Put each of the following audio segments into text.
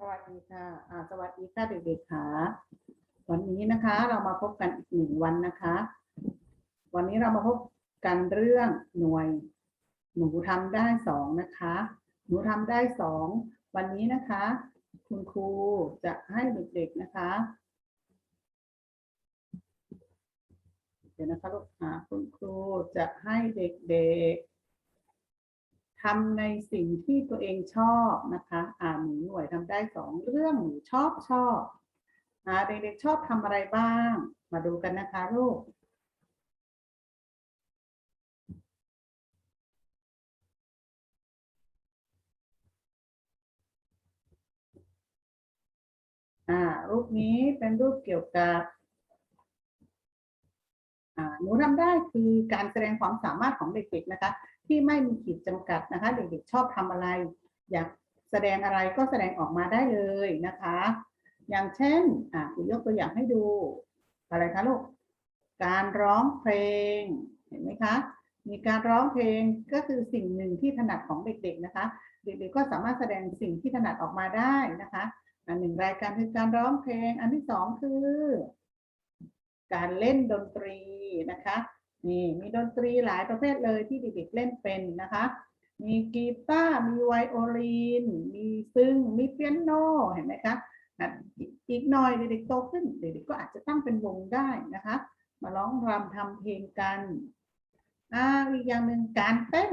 สวัสดีค่ะอ่าสวัสดีค่ะเด็กๆค่ะ วันนี้นะคะเรามาพบกันอีกหนึ่งวันนะคะ วันนี้เรามาพบกันเรื่องหน่วย หนูทำได้สองนะคะ หนูทำได้สองวันนี้นะคะ คุณครูจะให้เด็กๆนะคะ เดี๋ยวนะคะลูกอ่าคุณครูจะให้เด็กๆ ทำในสิ่งที่ตัวเองชอบนะคะอ่าหนูหน่วยทำได้สองเรื่องหนูชอบชอบอ่าเด็กๆชอบทำอะไรบ้าง มาดูกันนะคะลูกอ่ารูปนี้เป็นรูปเกี่ยวกับอ่าหนูทำได้คือการแสดงความสามารถของเด็กๆนะคะ ที่ไม่มีขีดจำกัดนะคะ เด็กๆชอบทำอะไร อยากแสดงอะไรก็แสดงออกมาได้เลยนะคะ อย่างเช่นอะครูยกตัวอย่างให้ดู อะไรคะลูกการร้องเพลงเห็นไหมคะ มีการร้องเพลงก็คือสิ่งหนึ่งที่ถนัดของเด็ก ๆนะคะ เด็กๆก็สามารถแสดงสิ่งที่ถนัดออกมาได้นะคะอันหนึ่งรายการคือการร้องเพลง อันที่สองคือ การเล่นดนตรีนะคะ นี่มีดนตรีหลายประเภทเลยที่เด็กๆเล่นเป็นนะคะ มีกีตาร์มีไวโอลิน มีซึ่งมีเปียโนเห็นไหมคะอีกหน่อยเด็กๆโตขึ้นเด็กๆก็อาจจะตั้งเป็นวงได้นะคะ มาร้องรำทำเพลงกันอ่าอีกอย่างหนึ่งการเต้น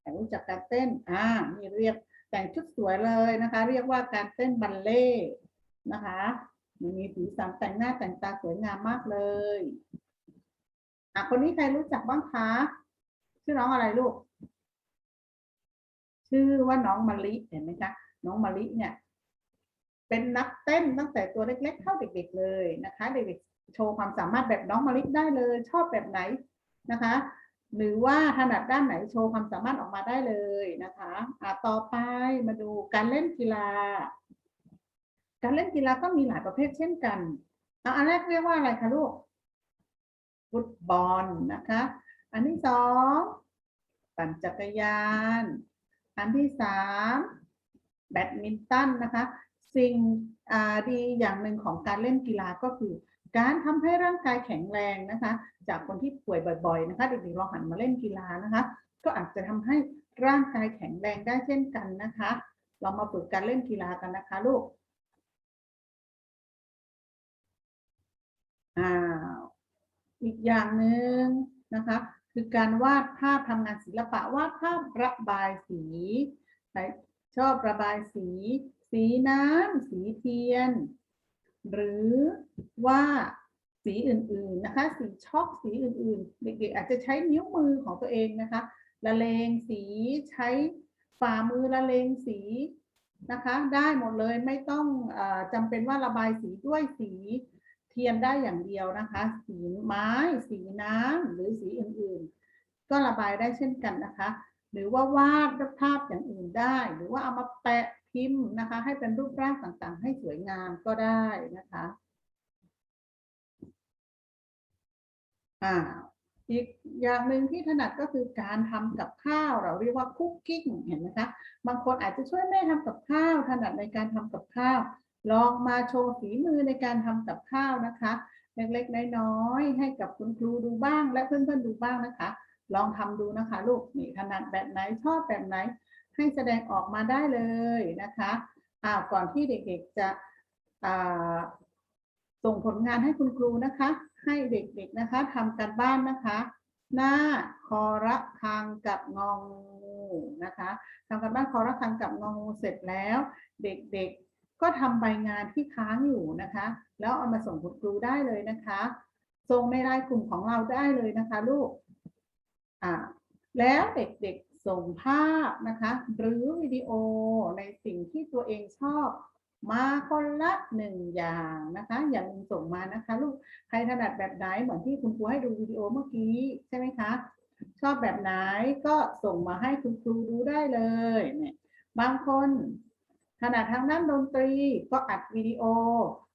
แต่รู้จักการเต้นอ่านี่เรียกแต่งชุดสวยเลยนะคะ เรียกว่าการเต้นบัลเล่ต์นะคะมีสีสันแต่งหน้าแต่งตาสวยงามมากเลย อะคนนี้ใครรู้จักบ้างคะ ชื่อน้องอะไรลูก ชื่อว่าน้องมะลิเห็นไหมคะ น้องมะลิเนี่ย เป็นนักเต้นตั้งแต่ตัวเล็ก ๆ เท่าเด็ก ๆ เลยนะคะ เด็กๆโชว์ความสามารถแบบน้องมะลิได้เลย ชอบแบบไหนนะคะ หรือว่าถนัดด้านไหนโชว์ความสามารถออกมาได้เลยนะคะอะต่อไปมาดูการเล่นกีฬา การเล่นกีฬาก็มีหลายประเภทเช่นกันอะอันแรกเรียกว่าอะไรคะลูก ฟุตบอลนะคะ อันที่สองปั่นจักรยาน อันที่สามแบดมินตันนะคะ สิ่งดีอย่างหนึ่งของการเล่นกีฬาก็คือ การทำให้ร่างกายแข็งแรงนะคะ จากคนที่ป่วยบ่อยๆนะคะเด็กๆลองหันมาเล่นกีฬานะคะ ก็อาจจะทำให้ร่างกายแข็งแรงได้เช่นกันนะคะ เรามาฝึกการเล่นกีฬากันนะคะลูกอ้าว อีกอย่างหนึ่งนะคะคือการวาดภาพทำงานศิลปะวาดภาพระบายสีชอบระบายสี สีน้ำสีเทียน หรือว่าสีอื่นๆนะคะ สีช็อกสีอื่นๆ เด็กๆอาจจะใช้นิ้วมือของตัวเองนะคะละเลงสีใช้ฝ่ามือละเลงสีนะคะ ได้หมดเลยไม่ต้องออจำเป็นว่าระบายสีด้วยสี เทียนได้อย่างเดียวนะคะ สีไม้ สีน้ำหรือสีอื่นๆ ก็ระบายได้เช่นกันนะคะ หรือว่าวาดภาพอย่างอื่นได้ หรือว่าเอามาแปะพิมพ์นะคะ ให้เป็นรูปร่างต่างๆ ให้สวยงามก็ได้นะคะอ่าอีกอย่างหนึ่งที่ถนัดก็คือการทำกับข้าวเราเรียกว่าคุกกิ้งเห็นไหมคะบางคนอาจจะช่วยแม่ทำกับข้าวถนัดในการทำกับข้าว ลองมาโชว์ฝีมือในการทำกับข้าวนะคะ เล็กๆน้อยๆให้กับคุณครูดูบ้าง และเพื่อนๆดูบ้างนะคะ ลองทำดูนะคะ ลูกนี่ถนัดแบบไหนชอบแบบไหน ให้แสดงออกมาได้เลยนะคะอ่าก่อนที่เด็กๆจะส่งผลงานให้คุณครูนะคะ ให้เด็กๆนะคะทำการบ้านนะคะ หน้าคอระคังกับงองูนะคะทำการบ้านคอระคังกับงองูเสร็จแล้ว เด็กๆ ก็ทำใบงานที่ค้างอยู่นะคะ แล้วเอามาส่งคุณครูได้เลยนะคะ ส่งในไลน์กลุ่มของเราได้เลยนะคะลูกอ่าแล้วเด็กๆส่งภาพนะคะ หรือวิดีโอในสิ่งที่ตัวเองชอบ มาคนละหนึ่งอย่างนะคะอย่าลืมส่งมานะคะ ลูกใครถนัดแบบไหนเหมือนที่คุณครูให้ดูวิดีโอเมื่อกี้ใช่ไหมคะชอบแบบไหนก็ส่งมาให้คุณครูดูได้เลยเนี่ยบางคน ถนัดทางด้านดนตรีก็อัดวิดีโอ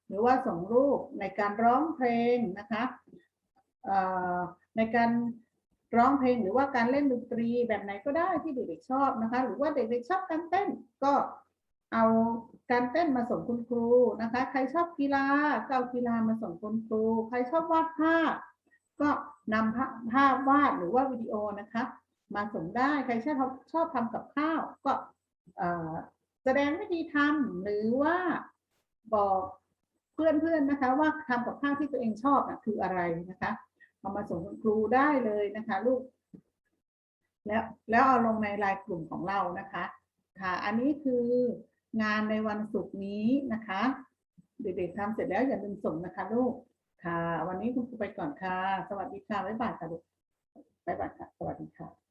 หรือว่าส่งรูปในการร้องเพลงนะคะในการร้องเพลงหรือว่าการเล่นดนตรีแบบไหนก็ได้ที่เด็กๆชอบนะคะ หรือว่าเด็กๆชอบการเต้นก็เอาการเต้นมาส่งคุณครูนะคะ ใครชอบกีฬาก็เอากีฬามาส่งคุณครู ใครชอบวาดภาพ ก็นำภาพวาดหรือว่าวิดีโอนะคะ มาส่งได้ ใครชอบชอบทำกับข้าวก็ แสดงวิธีทำหรือว่าบอกเพื่อนๆนะคะ ว่าทำกับข้าวที่ตัวเองชอบนะคืออะไรนะคะเอามาส่งคุณครูได้เลยนะคะ ลูก แล้วแล้วเอาลงในไลน์กลุ่มของเรานะคะ ค่ะ อันนี้คืองานในวันศุกร์นี้นะคะ เด็กๆทำเสร็จแล้วอย่าลืมส่งนะคะ ลูกค่ะ วันนี้คุณครูไปก่อนค่ะ สวัสดีค่ะบ๊ายบายค่ะลูกบ๊ายบายค่ะ สวัสดีค่ะ